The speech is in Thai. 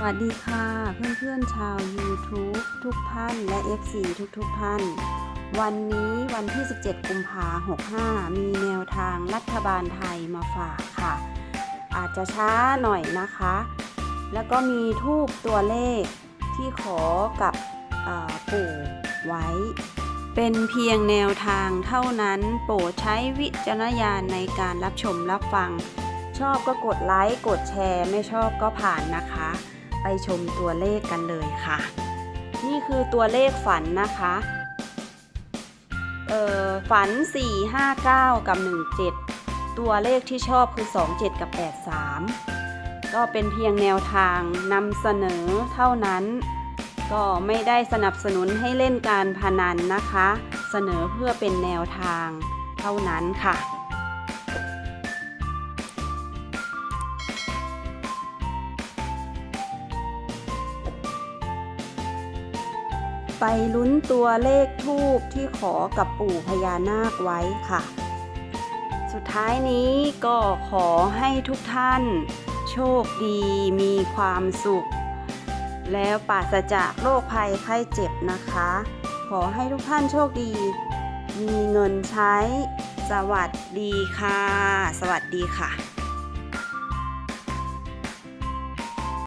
สวัสดีค่ะเพื่อนๆชาว YouTube ทุกท่านและ FC ทุกๆท่าน วันนี้วันที่ 17 กุมภา65 มีแนวทางรัฐบาลไทยมาฝากค่ะ อาจจะช้าหน่อยนะคะ แล้วก็มีทูบตัวเลขที่ขอกับปู่ไว้ เป็นเพียงแนวทางเท่านั้นโปรดใช้วิจารณญาณในการรับชมรับฟัง ชอบก็กดไลค์กดแชร์ ไม่ชอบก็ผ่านนะคะ ไปชมตัวเลขกันเลยค่ะ นี่คือตัวเลขฝันนะคะเอ่อฝัน 4 5 9 กับ 17 ตัวเลขที่ชอบคือ 27 กับ 83 ก็เป็นเพียงแนวทางนำเสนอเท่านั้น ก็ไม่ได้สนับสนุนให้เล่นการพนันนะคะ เสนอเพื่อเป็นแนวทางเท่านั้นค่ะ ไปลุ้นตัวเลขทูบที่ขอกับปู่พญานาคไว้ค่ะ สุดท้ายนี้ก็ขอให้ทุกท่าน โชคดีมีความสุข แล้วปราศจากโรคภัยไข้เจ็บนะคะ ขอให้ทุกท่านโชคดี มีเงินใช้ สวัสดีค่ะ สวัสดีค่ะ